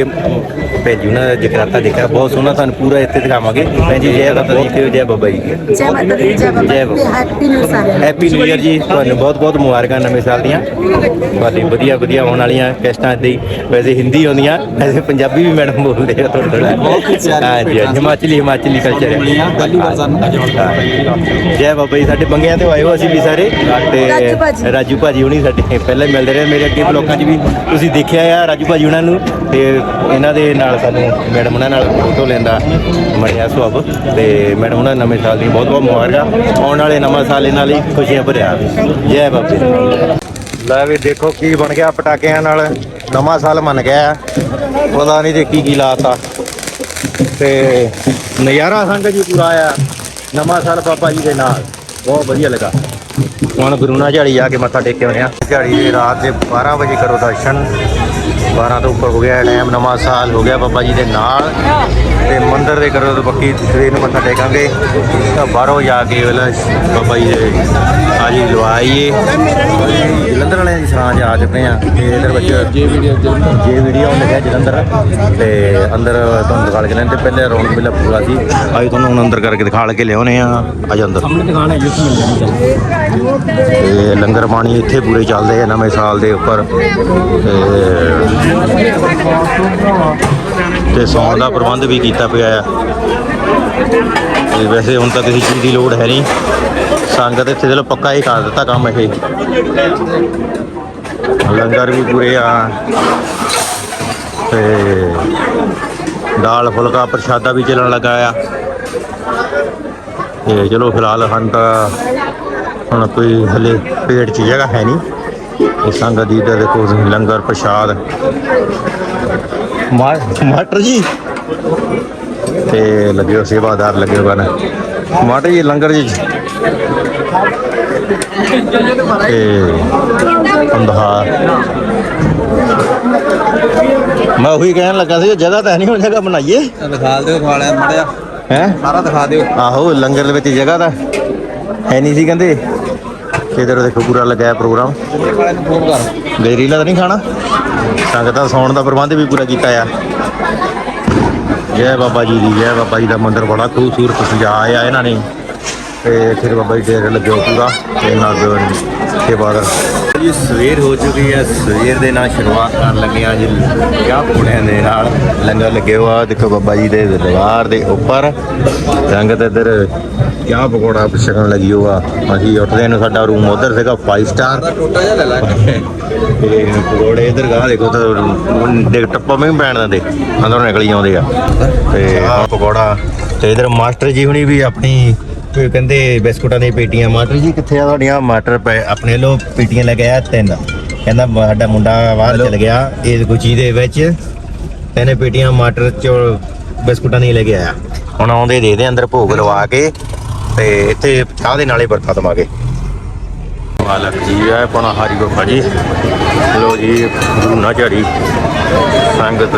ਭੈਣ ਜੀ ਉਹਨਾਂ ਦਾ ਜਗਰਾਤਾ ਦੇਖਿਆ ਬਹੁਤ ਸੋਹਣਾ ਤੁਹਾਨੂੰ ਪੂਰਾ ਇੱਥੇ ਦਿਖਾਵਾਂਗੇ। ਭੈਣ ਜੀ ਜੈ ਬਾਬਾ ਜੀ ਤੇ ਜੈ ਬਾਬਾ ਜੀ। ਜੈ ਮਾਤਾ ਦੀ ਜੈ ਬਾਬਾ ਜੈ ਦੀ। ਹੈਪੀ ਨਿਊ ਨੂੰ। ਹੈਪੀ ਨਿਊ ਇਅਰ ਜੀ ਤੁਹਾਨੂੰ ਬਹੁਤ ਬਹੁਤ ਮੁਬਾਰਕਾਂ ਨਵੇਂ ਸਾਲ ਦੀਆਂ। ਤੁਹਾਡੀ ਵਧੀਆ ਵਧੀਆ ਆਉਣ ਵਾਲੀਆਂ ਕੈਸਟਾਂ ਹੀ ਵੈਸੇ ਹਿੰਦੀ ਆਉਂਦੀਆਂ ਵੈਸੇ ਪੰਜਾਬੀ ਵੀ ਮੈਡਮ ਬੋਲਦੇ ਆ ਥੋੜਾ ਥੋੜਾ ਹਾਂਜੀ ਹਾਂਜੀ, ਹਿਮਾਚਲੀ ਹਿਮਾਚਲੀ ਕਲਚਰ ਹੈ। ਜੈ ਬਾਬਾ ਜੀ ਸਾਡੇ ਬੰਗਿਆਂ ਤੇ ਆਏ ਹੋ ਅਸੀਂ ਵੀ ਸਾਰੇ ਰਾਜੂ ਭਾਜੀ। ਤੇ ਰਾਜੂ ਭਾਜੀ ਹੁਣੀ ਸਾਡੇ ਪਹਿਲਾਂ ਹੀ ਮਿਲਦੇ ਰਹੇ ਮੇਰੇ ਅੱਗੇ ਬਲੋਕਾਂ 'ਚ ਵੀ ਤੁਸੀਂ ਦੇਖਿਆ ਆ ਰਾਜੂ ਭਾਜੀ ਉਹਨਾਂ ਨੂੰ ਤੇ ਇਹਨਾਂ ਦੇ ਨਾਲ ਸਾਨੂੰ ਮੈਡਮ ਉਹਨਾਂ ਨਾਲ ਫੋਟੋ ਲੈਂਦਾ ਬਣਿਆ ਸੁਭਾਅ ਤੇ ਮੈਡਮ ਉਹਨਾਂ ਨਵੇਂ ਸਾਲ ਦੀ ਬਹੁਤ ਬਹੁਤ ਮੁਬਾਰਕਾਂ। ਆਉਣ ਵਾਲੇ ਨਵਾਂ ਸਾਲ ਇਹਨਾਂ ਲਈ ਖੁਸ਼ੀਆਂ ਭਰਿਆ। ਜੈ ਬਾਬੇ। ਲੈ ਵੀ ਦੇਖੋ ਕੀ ਬਣ ਗਿਆ ਪਟਾਕਿਆਂ ਨਾਲ। ਨਵਾਂ ਸਾਲ ਮੰਨ ਗਿਆ। ਪਤਾ ਨਹੀਂ ਤੇ ਕੀ ਕੀ ਲਾਤਾ। ਤੇ ਨਜ਼ਾਰਾ ਸੰਗਤ ਜੀ ਪੂਰਾ ਆਇਆ। ਨਵਾਂ ਸਾਲ ਬਾਬਾ ਜੀ ਦੇ ਨਾਲ। ਬਹੁਤ ਵਧੀਆ ਲੱਗਾ। ਹੁਣ ਗੁਰੂ ਨਾਲ ਝਾੜੀ ਜਾ ਕੇ ਮੱਥਾ ਟੇਕ ਕੇ ਆਉਂਦੇ ਆ ਝਾੜੀ ਦੇ ਰਾਤ ਦੇ 12 ਵਜੇ ਕਰੋ ਦਰਸ਼ਨ। 12 ਤੋਂ ਉੱਪਰ ਹੋ ਗਿਆ ਟਾਈਮ ਨਵਾਂ ਸਾਲ ਹੋ ਗਿਆ ਬਾਬਾ ਜੀ ਦੇ ਨਾਲ। ਤੇ ਮੰਦਿਰ ਦੇ ਕਰੋ ਤਾਂ ਬਾਕੀ ਸਵੇਰ ਨੂੰ ਮੱਥਾ ਟੇਕਾਂਗੇ। ਤਾਂ ਬਾਹਰੋਂ ਜਾ ਕੇ ਵੇਲਾ ਬਾਬਾ ਜੀ ਦੇ ਆਜੀ ਲਵਾਈਏ। ਜਲੰਧਰ ਵਾਲਿਆਂ ਦੀ ਸਰਾਂ 'ਚ ਆ ਚੁੱਕੇ ਆ ਤੇ ਇਧਰ ਵਿੱਚ ਜੇ ਵੀਡੀਓ ਜੇ ਵੀਡੀਓ ਲੱਗਿਆ ਜਲੰਧਰ ਤੇ ਅੰਦਰ ਤੁਹਾਨੂੰ ਦਿਖਾ ਕੇ ਲੈਣ ਤੇ ਪਹਿਲੇ ਰੌਣਕ ਮੇਲਾ ਪੂਰਾ ਸੀ। ਅੱਜ ਤੁਹਾਨੂੰ ਹੁਣ ਅੰਦਰ ਕਰਕੇ ਦਿਖਾ ਕੇ ਲਿਆਉਨੇ ਆ। ਅੱਜ ਅੰਦਰ। ਦੁਕਾਨ ਹੈ ਜਿਸ ਤੇ ਲੰਗਰ ਪਾਣੀ ਇੱਥੇ ਪੂਰੇ ਚੱਲਦੇ ਆ ਨਵੇਂ ਸਾਲ ਦੇ ਉੱਪਰ। ਤੇ ਤੇ ਸੌਣ ਦਾ ਪ੍ਰਬੰਧ ਵੀ ਕੀਤਾ ਪਿਆ ਆ। ਤੇ ਵੈਸੇ ਹੁਣ ਤਾਂ ਕਿਸੇ ਚੀਜ਼ ਦੀ ਲੋੜ ਹੈ ਨਹੀਂ। ਸੰਗਤ ਇੱਥੇ ਚਲੋ ਪੱਕਾ ਹੀ ਕਰ ਦਿੱਤਾ ਕੰਮ ਇਹ। ਲੰਗਰ ਵੀ ਪੂਰੇ ਆ। ਤੇ ਦਾਲ ਫੁਲਕਾ ਪ੍ਰਸ਼ਾਦਾ ਵੀ ਚੱਲਣ ਲੱਗਾ ਆ। ਤੇ ਚਲੋ ਫਿਲਹਾਲ ਹਨ ਤਾਂ ਹੁਣ ਕੋਈ ਹਲੇ ਪੇਟ 'ਚ ਜਗ੍ਹਾ ਹੈ ਨਹੀਂ। ਇਹ ਸੰਗਤ ਦੀ ਦਾ ਦੇਖੋ ਲੰਗਰ ਪ੍ਰਸ਼ਾਦ। ਮਾ- ਜੀ। ਤੇ ਲੱਗਿਓ ਸੇਵਾਦਾਰ ਲੱਗੇ ਹੋਏ ਨੇ ਜੀ, ਲੰਗਰ ਜੀ। ਤੇ ਅੰਧਾਰ। ਮੈਂ ਉਹੀ ਕਹਿਣ ਲੱਗਾ ਸੀ ਜਗ੍ਹਾ ਤਾਂ ਨਹੀਂ ਹੁਣ ਜਗ੍ਹਾ ਬਣਾਈਏ। ਦਿਖਾ ਦਿਓ ਖਵਾਲਿਆ ਮੜਿਆ। ਹੈ? ਸਾਰਾ ਦਿਖਾ ਦਿਓ। ਆਹੋ ਲੰਗਰ ਦੇ ਵਿੱਚ ਜਗ੍ਹਾ ਤਾਂ ਹੈ ਨਹੀਂ ਸੀ ਕਹਿੰਦੇ। ਇਧਰ ਦੇਖੋ ਪੂਰਾ ਲੱਗਿਆ ਪ੍ਰੋਗਰਾਮ। ਗਜਰੀਲਾ ਤਾਂ ਨਹੀਂ ਖਾਣਾ। ਸੰਗਤਾਂ ਸੌਣ ਦਾ ਪ੍ਰਬੰਧ ਵੀ ਪੂਰਾ ਕੀਤਾ ਆ। ਜੈ ਬਾਬਾ ਜੀ ਦੀ ਜੈ ਬਾਬਾ ਜੀ ਦਾ ਮੰਦਿਰ ਬੜਾ ਖੂਬਸੂਰਤ ਸਜਾਇਆ ਇਹਨਾਂ ਨੇ। ਤੇ ਫਿਰ ਬਾਬਾ ਜੀ ਡੇਰੇ ਲੱਗਿਆ ਪੂਰਾ ਤੇ ਨਾਲ ਦੇ ਬਾਅਦ ਜੀ ਸਵੇਰ ਹੋ ਚੁੱਕੀ ਹੈ। ਸਵੇਰ ਦੇ ਨਾਲ ਸ਼ੁਰੂਆਤ ਕਰਨ ਲੱਗੇ ਆ ਜੀ। ਕਿਆ ਪੂੜਿਆਂ ਦੇ ਨਾਲ? ਲੰਗਰ ਲੱਗੇ ਹੋਆ ਦੇਖੋ ਬਾਬਾ ਜੀ ਦੇ ਦਰਬਾਰ ਦੇ ਉੱਪਰ। ਸੰਗਤ ਇੱਧਰ ਕਿਆ ਪਕੌੜਾ ਛਕਣ ਲੱਗੀ ਹੋਆ। ਅਸੀਂ ਉੱਠਦੇ ਨੂੰ ਸਾਡਾ ਰੂਮ ਉਧਰ ਸੀਗਾ 5 ਸਟਾਰ ਟੋਟਾ ਜਿਹਾ ਲੈ ਲਾ ਤੇ ਪਕੌੜੇ ਇਧਰ ਗਾਹ ਦੇਖੋ ਤਾਂ ਦੇਖ ਟੱਪਾ ਮੈਂ ਵੀ ਪੈਣ ਦਿੰਦੇ। ਅੰਦਰੋਂ ਨਿਕਲੀ ਆਉਂਦੇ ਆ। ਤੇ ਆਹ ਪਕੌੜਾ। ਤੇ ਇਧਰ ਮਾਸਟਰ ਜੀ ਹੁਣੀ ਵੀ ਆਪਣੀ ਕੋਈ ਕਹਿੰਦੇ ਬਿਸਕੁਟਾਂ ਦੀਆਂ ਪੇਟੀਆਂ ਮਾਸਟਰ ਜੀ ਕਿੱਥੇ ਆ ਤੁਹਾਡੀਆਂ? ਮਾਸਟਰ ਪਏ ਆਪਣੇ ਲੋ ਪੇਟੀਆਂ ਲੈ ਕੇ ਆਇਆ ਤਿੰਨ। ਕਹਿੰਦਾ ਸਾਡਾ ਮੁੰਡਾ ਬਾਹਰ ਚਲ ਗਿਆ ਇਸ ਗੁਚੀ ਦੇ ਵਿੱਚ ਤਿੰਨ ਪੇਟੀਆਂ ਮਾਸਟਰ ਚੋਂ ਬਿਸਕੁਟਾਂ ਨਹੀਂ ਲੈ ਕੇ ਆਇਆ। ਹੁਣ ਆਉਂਦੇ ਦੇ ਦੇ ਅੰਦਰ ਭੋਗ ਲਵਾ ਕੇ ਤੇ ਇੱਥੇ ਚਾਹ ਦੇ ਨਾਲੇ ਵਰਤਾ ਦਵਾਂਗੇ। ਮਾਲਕ ਜੀ ਹੈ ਪਣਾ ਹਾਰੀ ਬਾਬਾ ਜੀ। ਲੋ ਜੀ ਗੁਰੂ ਨਾ ਝਾੜੀ ਸੰਗਤ।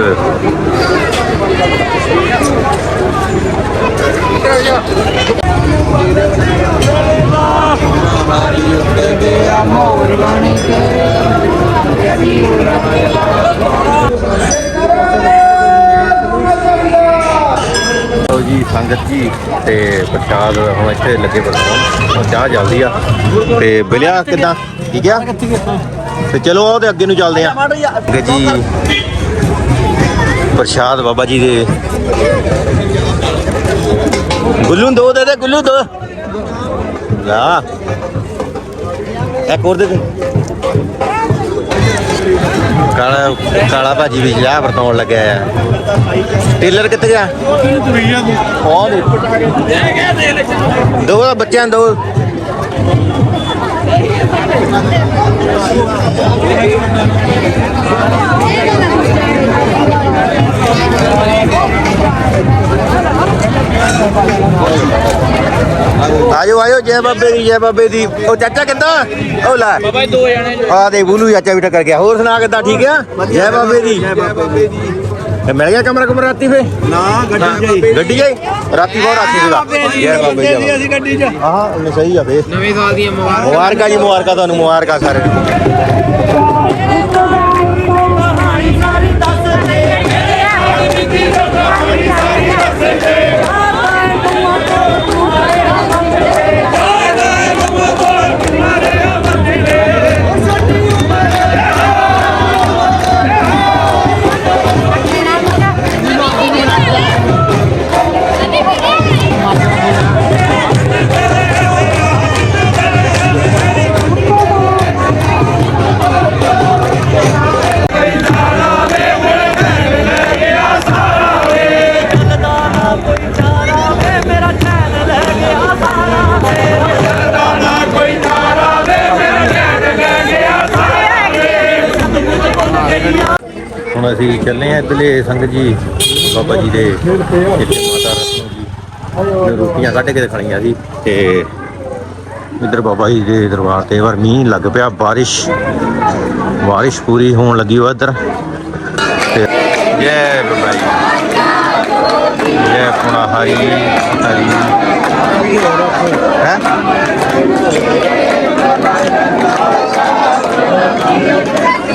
ਜੀ, ਸੰਗਤ ਜੀ, ਤੇ ਪ੍ਰਸ਼ਾਦ ਹੁਣ ਇੱਥੇ ਲੱਗੇ ਵਰਤਾਉਣ ਹੁਣ ਚਾਹ ਜਲਦੀ ਆ। ਤੇ ਬਿਲਿਆ ਕਿਦਾਂ? ਠੀਕ ਆ? ਤੇ ਚਲੋ, ਉਹਦੇ ਅੱਗੇ ਨੂੰ ਚੱਲਦੇ ਆ। ਜੀ, ਪ੍ਰਸ਼ਾਦ ਬਾਬਾ ਜੀ ਦੇ ਗੁੱਲੂ ਦੋ ਦੇ ਦੇ, ਗੁੱਲੂ ਦੋ। ਲਾ ਇੱਕ ਹੋਰ ਦੇ ਦੇ। ਕਾਲਾ ਕਾਲਾ ਭਾਜੀ ਵੀ ਚਾਹ ਵਰਤਾਉਣ ਲੱਗਿਆ ਆ। ਟੇਲਰ ਕਿੱਥੇ ਗਿਆ? ਉਹ ਦੋ ਬੱਚਿਆਂ ਦੋ। ਆਜੋ ਆਜੋ ਜੈ ਬਾਬੇ ਦੀ ਜੈ ਬਾਬੇ ਦੀ ਉਹ ਚਾਚਾ ਕਿੱਦਾਂ ਉਹ ਲੈ ਬਾਬਾ ਦੋ ਜਣੇ ਆ ਦੇ ਬੂਲੂ ਚਾਚਾ ਵੀ ਟੱਕਰ ਗਿਆ ਹੋਰ ਸੁਣਾ ਕਿੱਦਾਂ ਠੀਕ ਆ ਜੈ ਬਾਬੇ ਦੀ ਤੇ ਮਿਲ ਗਿਆ ਕਮਰਾ ਕਮਰਾ ਰਾਤੀ ਫੇ ਨਾ ਗੱਡੀ ਜਾਈ ਗੱਡੀ ਜਾਈ ਰਾਤੀ ਬਹੁਤ ਰਾਤੀ ਸੀਗਾ ਯਾਰ ਬਾਬੇ ਜੀ ਅਸੀਂ ਗੱਡੀ ਚ ਆਹ ਉਹਨੇ ਸਹੀ ਆ ਵੇ ਨਵੇਂ ਸਾਲ ਦੀਆਂ ਮੁਬਾਰਕਾਂ ਮੁਬਾਰਕਾਂ ਜੀ ਮੁਬਾਰਕਾਂ ਤੁਹਾਨੂੰ ਮੁਬਾਰਕਾਂ ਸਾਰੇ ਚੱਲੇ ਸੰਗਤ ਜੀ, ਬਾਬਾ ਜੀ ਦੇ ਜਿੱਥੇ ਮਾਤਾ ਰਤਨੋ ਜੀ ਨੇ ਰੋਟੀਆਂ ਕੱਢ ਕੇ ਦਿਖਾਣੀਆਂ ਸੀ ਤੇ ਇਧਰ ਬਾਬਾ ਜੀ ਦੇ ਦਰਬਾਰ ਤੇ ਵਾਰ ਮੀਂਹ ਲੱਗ ਪਿਆ, ਬਾਰਿਸ਼ ਬਾਰਿਸ਼ ਪੂਰੀ ਹੋਣ ਲੱਗੀ ਉਹ ਇਧਰ। ਤੇ ਜੈ ਬਾਬਾ ਜੀ। ਜੈ ਪੁਣਾ ਹਰੀ ਹਰੀ। ਹੈ?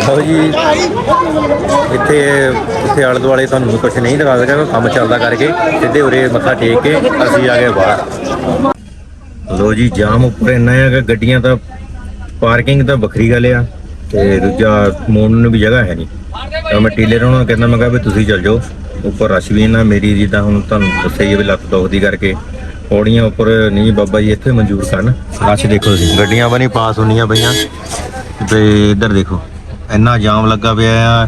ਲਓ ਜੀ। ਇੱਥੇ ਇੱਥੇ ਆਲੇ ਦੁਆਲੇ ਤੁਹਾਨੂੰ ਕੁਝ ਨਹੀਂ ਦਿਖਾ ਸਕਿਆ ਕੰਮ ਚੱਲਦਾ ਕਰਕੇ। ਸਿੱਧੇ ਉਰੇ ਮੱਥਾ ਟੇਕ ਕੇ ਅਸੀਂ ਆ ਗਏ ਬਾਹਰ। ਲੋ ਜੀ, ਜਾਮ ਉੱਪਰ ਇੰਨਾ ਹੈ ਕਿ ਗੱਡੀਆਂ ਤਾਂ, ਪਾਰਕਿੰਗ ਤਾਂ ਵੱਖਰੀ ਗੱਲ ਆ। ਤੇ ਦੂਜਾ ਮੋਨ ਨੂੰ ਵੀ ਜਗ੍ਹਾ ਹੈ ਨਹੀਂ। ਤਾਂ ਮੈਂ ਟੀਲਰ ਉਹਨਾਂ ਨੂੰ ਕਹਿੰਦਾ, ਮੈਂ ਕਿਹਾ ਵੀ ਤੁਸੀਂ ਚੱਲ ਜਾਓ। ਉੱਪਰ ਰਸ਼ ਵੀ ਨਾ ਮੇਰੀ ਜਿੱਦਾਂ ਹੁਣ ਤੁਹਾਨੂੰ ਦੱਸਿਆ ਹੀ ਵੀ ਲੱਤ ਦੁਖਦੀ ਕਰਕੇ। ਪੌੜੀਆਂ ਉੱਪਰ ਨਹੀਂ, ਬਾਬਾ ਜੀ ਇੱਥੇ ਮਨਜ਼ੂਰ ਕਰਨ ਰਸ਼ ਦੇਖੋ ਤੁਸੀਂ, ਗੱਡੀਆਂ ਬਣੀ ਪਾਸ ਹੁੰਦੀਆਂ ਪਈਆਂ। ਤੇ ਇੱਧਰ ਦੇਖੋ। ਇੰਨਾ ਜਾਮ ਲੱਗਾ ਪਿਆ ਆ।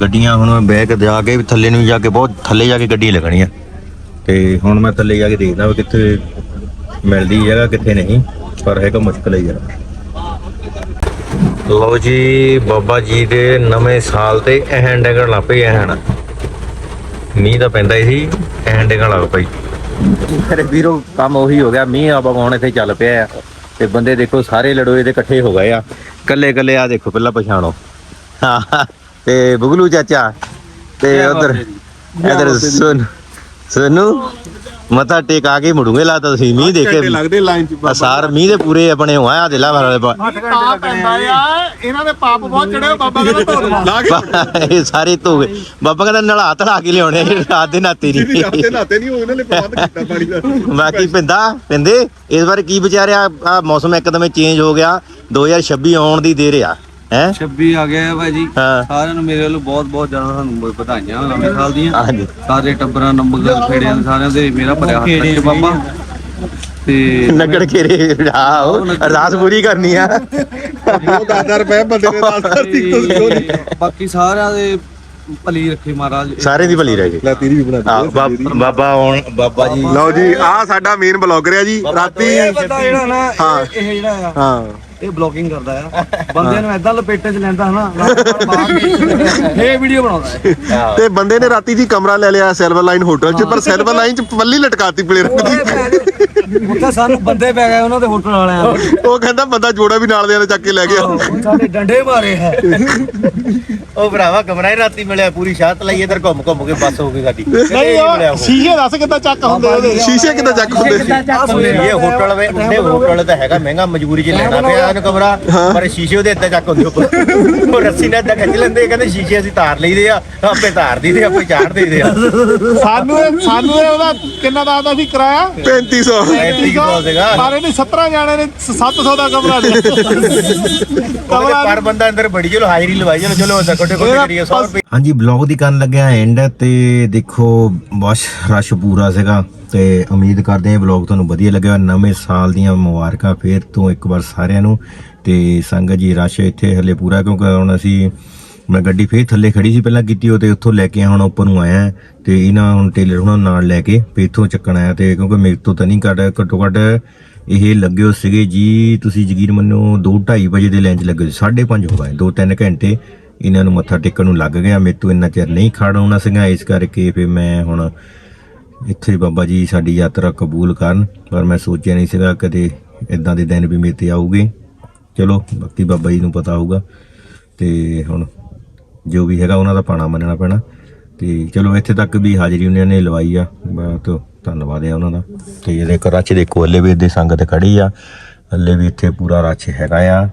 ਗੱਡੀਆਂ ਹੁਣ ਬੈਕ ਜਾ ਕੇ ਵੀ ਥੱਲੇ ਨੂੰ ਜਾ ਕੇ ਬਹੁਤ ਥੱਲੇ ਜਾ ਕੇ ਗੱਡੀਆਂ ਲੱਗਣੀਆਂ। ਤੇ ਹੁਣ ਮੈਂ ਥੱਲੇ ਜਾ ਕੇ ਦੇਖਦਾ ਵੀ ਕਿੱਥੇ ਮਿਲਦੀ ਜਗ੍ਹਾ, ਕਿੱਥੇ ਨਹੀਂ। ਪਰ ਹੈਗਾ ਮੁਸ਼ਕਲ ਹੀ ਆ। ਲਓ ਜੀ, ਬਾਬਾ ਜੀ ਦੇ ਨਵੇਂ ਸਾਲ ਤੇ ਐਹਣ ਡਗਣ ਲੱਗ ਪਈ ਐਹਣ ਮੀਂਹ ਤਾਂ ਪੈਂਦਾ ਹੀ ਸੀ ਐਹਣ ਡਗਣ ਲੱਗ ਪਈ ਮੇਰੇ ਵੀਰੋ, ਕੰਮ ਉਹੀ ਹੋ ਗਿਆ। ਮੀਂਹ ਆਪਾਂ ਬਗਾਉਣ ਇੱਥੇ ਚੱਲ ਪਿਆ ਆ। ਤੇ ਬੰਦੇ ਦੇਖੋ, ਸਾਰੇ ਲੜੋਏ ਦੇ ਇਕੱਠੇ ਹੋ ਗਏ ਆ। ਕੱਲੇ ਕੱਲੇ ਆ ਦੇਖੋ ਪਹਿਲਾਂ ਪਛਾਣੋ। ਹਾਂ ਤੇ ਬੁਗਲੂ ਚਾਚਾ ਤੇ ਉਧਰ ਇਧਰ ਸੁਨ ਸੁਨੂ ਮਤਾ ਟੇਕ ਆ ਕੇ ਮੁੜੂਗੇ ਲਾਤਾ ਤੁਸੀਂ ਮੀਂਹ ਦੇਖ ਲੱਗਦੇ ਲਾਈਨ ਚ ਅਸਾਰ ਮੀਂਹ ਦੇ ਪੂਰੇ ਆਪਣੇ ਹੋਇਆ ਦਿਲਾ ਵਾਲੇ ਪਾ- ਪਾਪ ਪੈਂਦਾ ਆ। ਇਹਨਾਂ ਦੇ ਪਾਪ ਬਹੁਤ ਚੜੇ ਬਾਬਾ ਕਹਿੰਦਾ ਧੋਦਵਾ ਲਾ ਕੇ ਇਹ ਸਾਰੇ ਧੋ ਗਏ। ਬਾਬਾ ਕਹਿੰਦਾ ਨਲਾ ਧੜਾ ਕੇ ਲਿਆਉਣੇ ਰਾਤ ਦੇ ਨਾਤੇ ਨਹੀਂ। ਨਾਤੇ ਨਾਤੇ ਨਹੀਂ ਉਹਨਾਂ ਨੇ ਪ੍ਰਬੰਧ ਕੀਤਾ ਪਾਣੀ ਦਾ। ਬਾਕੀ ਪਿੰਦਾ ਪਿੰਦੇ ਇਸ ਵਾਰ ਕੀ ਵਿਚਾਰਿਆ ਆ ਮੌਸਮ ਇੱਕਦਮ ਚੇਂਜ ਹੋ ਗਿਆ। 2026 ਆਉਣ ਦੀ ਦੇਰ ਆ ਹੈ? 26 ਆ ਗਿਆ ਭਾਜੀ ਹਾਂ। ਸਾਰਿਆਂ ਨੂੰ ਮੇਰੇ ਵੱਲੋਂ ਬਹੁਤ ਬਹੁਤ ਜ਼ਿਆਦਾ ਤੁਹਾਨੂੰ ਵਧਾਈਆਂ ਨਵੇਂ ਸਾਲ ਦੀਆਂ। ਹਾਂਜੀ। ਸਾਰੇ ਟੱਬਰਾਂ ਨੰਬਰ ਫੇੜਿਆਂ ਦੇ ਸਾਰਿਆਂ ਦੇ ਮੇਰਾ ਭਰਿਆ ਹੱਥ ਰੱਖੇ ਬਾਬਾ। ਤੇ ਨਗੜ ਘੇਰੇ ਆਓ ਅਰਦਾਸ ਪੂਰੀ ਕਰਨੀ ਆ। ਉਹ 10000 ਰੁਪਏ ਬੰਦੇ ਨੇ ਨਾਲ ਧਰਤੀ ਤੋਂ ਚੋਰੀ ਬਾਕੀ ਸਾਰਿਆਂ ਦੇ ਭਲੀ ਰੱਖੇ ਮਹਾਰਾਜ। ਸਾਰੇ ਦੀ ਭਲੀ ਰਹਿ। ਗਈ ਲੈ ਤੇਰੀ ਵੀ ਬਣਾ ਆ ਬਾਬਾ ਆਉਣ ਬਾਬਾ ਜੀ। ਲਓ ਜੀ ਆ ਸਾਡਾ ਮੇਨ ਬਲੌਗਰ ਆ ਜੀ ਰਾਤੀ ਇਹ ਬੰਦਾ ਜਿਹੜਾ ਨਾ ਹਾਂ। ਇਹ ਇਹ ਜਿਹੜਾ ਆ। ਹਾਂ। ਇਹ ਬਲੌਗਿੰਗ ਕਰਦਾ ਆ। ਬੰਦੇ ਨੂੰ ਐਦਾਂ ਲਪੇਟੇ 'ਚ ਲੈਂਦਾ ਹਨਾ ਇਹ ਵੀਡੀਓ ਬਣਾਉਂਦਾ ਹੈ। ਤੇ ਬੰਦੇ ਨੇ ਰਾਤੀ ਜੀ ਕਮਰਾ ਲੈ ਲਿਆ ਸਿਲਵਰ ਲਾਈਨ ਹੋਟਲ 'ਚ ਪਰ ਸਿਲਵਰ ਲਾਈਨ 'ਚ ਪੱਲੀ ਲਟਕਾਤੀ ਪਲੇਅਰ ਦੀ ਉੱਥੇ ਸਾਨੂੰ ਬੰਦੇ ਪੈ ਗਏ ਉਹਨਾਂ ਦੇ ਹੋਟਲ ਵਾਲਿਆਂ ਉਹ ਕਹਿੰਦਾ ਬੰਦਾ ਜੋੜਾ ਵੀ ਨਾਲ ਦੇ ਨਾਲ ਚੱਕ ਕੇ ਲੈ ਗਿਆ। ਉਹ ਸਾਡੇ ਡੰਡੇ ਮਾਰੇ ਹੈ ਉਹ ਭਰਾਵਾ ਕਮਰਾ ਹੀ ਰਾਤੀ ਮਿਲਿਆ ਪੂਰੀ ਸ਼ਾਤ ਲਈ ਇਧਰ ਘੁੰਮ ਘੁੰਮ ਕੇ ਬੱਸ ਹੋ ਗਈ ਸਾਡੀ। ਨਹੀਂ ਉਹ ਸ਼ੀਸ਼ੇ ਦੱਸ ਕਿੱਦਾਂ ਚੱਕ ਹੁੰਦੇ ਉਹਦੇ? ਸ਼ੀਸ਼ੇ ਕਿੱਦਾਂ ਚੱਕ ਹੁੰਦੇ ਇਹ ਹੋਟਲ ਵੇ ਉਹਨੇ ਹੋਟਲ ਤਾਂ ਹੈਗਾ ਮਹਿੰਗਾ ਮਜਬੂਰੀ 'ਚ ਲੈਣਾ ਪਿਆ। ਇਹਨੂੰ ਕਮਰਾ ਪਰ ਸ਼ੀਸ਼ੇ ਉਹਦੇ ਇੱਦਾਂ ਚੱਕ ਹੁੰਦੇ ਉੱਪਰ। ਉਹ ਰੱਸੀ ਨਾਲ ਇੱਦਾਂ ਖਿੱਚ ਲੈਂਦੇ ਕਹਿੰਦੇ ਸ਼ੀਸ਼ੇ ਅਸੀਂ ਤਾਰ ਲਈਦੇ ਆ ਆਪੇ ਤਾਰ ਦਈਦੇ ਆਪੇ ਚਾੜ ਦਈਦੇ ਆ। ਸਾਨੂੰ ਇਹ- ਸਾਨੂੰ ਇਹ ਉਹਦਾ ਕਿੰਨਾ ਦਾ ਆਉਂਦਾ ਸੀ ਕਿਰਾਇਆ? 3500 ਐਂਟੀ ਕੋ ਸੀਗਾ। ਪਰ ਇਹਨੇ 17 ਜਾਣੇ ਨੇ 700 ਦਾ ਕਮਰਾ ਲਿਆ। ਉਹਦੇ ਪਰ ਬੰਦਾ ਅੰਦਰ ਬੜੀ ਚਲੋ ਹਾਜ਼ਰੀ ਲਵਾਈ ਚਲੋ ਚਲੋ ਅੰਦਰ ਕੋਟੇ ਕੋਟੇ ਕਰੀਏ 100 ਰੁਪਏ। ਹਾਂਜੀ ਬਲੌਗ ਦੀ ਕਰਨ ਲੱਗਿਆ ਐਂਡ ਤੇ ਦੇਖੋ ਬਸ ਰਸ਼ ਪੂਰਾ ਸੀਗਾ। ਤੇ ਉਮੀਦ ਕਰਦੇ ਹਾਂ ਬਲੌਗ ਤੁਹਾਨੂੰ ਵਧੀਆ ਲੱਗਿਆ। ਨਵੇਂ ਸਾਲ ਦੀਆਂ ਮੁਬਾਰਕਾਂ ਫੇਰ ਤੋਂ ਇੱਕ ਵਾਰ ਸਾਰਿਆਂ ਨੂੰ। ਤੇ ਸੰਗਤ ਜੀ, ਰਸ਼ ਇੱਥੇ ਹਲੇ ਪੂਰਾ ਕਿਉਂਕਿ ਹੁਣ ਅਸੀਂ, ਮੈਂ ਗੱਡੀ ਫੇਰ ਥੱਲੇ ਖੜੀ ਸੀ ਪਹਿਲਾਂ ਕੀਤੀ ਉਹ ਤੇ ਉੱਥੋਂ ਲੈ ਕੇ ਹੁਣ ਉੱਪਰ ਨੂੰ ਆਇਆ ਤੇ ਇਹਨਾਂ ਹੁਣ ਟੇਲਰ ਹੁਣਾਂ ਨਾਲ ਲੈ ਕੇ ਫੇਰ ਇੱਥੋਂ ਚੱਕਣ ਆਇਆ ਤੇ ਕਿਉਂਕਿ ਮੇਰੇ ਤੋਂ ਤਾਂ ਨਹੀਂ ਕੱਢ ਘੱਟੋ ਘੱਟ ਇਹ ਲੱਗੇ ਹੋ ਸੀਗੇ ਜੀ, ਤੁਸੀਂ ਯਕੀਨ ਮੰਨੋ 2:30 ਵਜੇ ਦੇ ਲੈਂਚ ਲੱਗੇ ਸੀ 5:30 ਹੋ ਗਏ 2-3 ਘੰਟੇ ਇਹਨਾਂ ਨੂੰ ਮੱਥਾ ਟੇਕਣ ਨੂੰ ਲੱਗ ਗਿਆ ਮੇਰੇ ਤੋਂ ਇੰਨਾ ਚਿਰ ਨਹੀਂ ਖੜ ਹੋਣਾ ਸੀਗਾ, ਇਸ ਕਰਕੇ ਫਿਰ ਮੈਂ ਹੁਣ ਇੱਥੇ ਬਾਬਾ ਜੀ ਸਾਡੀ ਯਾਤਰਾ ਕਬੂਲ ਕਰਨ, ਪਰ ਮੈਂ ਸੋਚਿਆ ਨਹੀਂ ਸੀਗਾ ਕਦੇ ਇਦਾਂ ਦੇ ਦਿਨ ਵੀ ਮੇਰੇ ਤੇ ਆਉਗੇ ਚਲੋ, ਬਾਕੀ ਬਾਬਾ ਜੀ ਨੂੰ ਪਤਾ ਹੋਊਗਾ। ਤੇ ਹੁਣ ਜੋ ਵੀ ਹੈਗਾ ਉਹਨਾਂ ਦਾ ਪਾਣਾ ਮੰਨਣਾ ਪੈਣਾ। ਤੇ ਚਲੋ, ਇੱਥੇ ਤੱਕ ਵੀ ਹਾਜ਼ਰੀ ਉਹਨਾਂ ਨੇ ਲਵਾਈ ਆ। ਬਹੁਤ ਧੰਨਵਾਦ ਹੈ ਉਹਨਾਂ ਦਾ। ਤੇ ਇਹਦੇ ਕਰਾਚੀ ਦੇਖੋ ਕੋਲੇ ਵੀ ਦੇ ਸੰਗਤ ਖੜੀ ਆ। ਹੱਲੇ ਵੀ ਇੱਥੇ ਪੂਰਾ ਰੱਛ ਹੈਗਾ ਆ।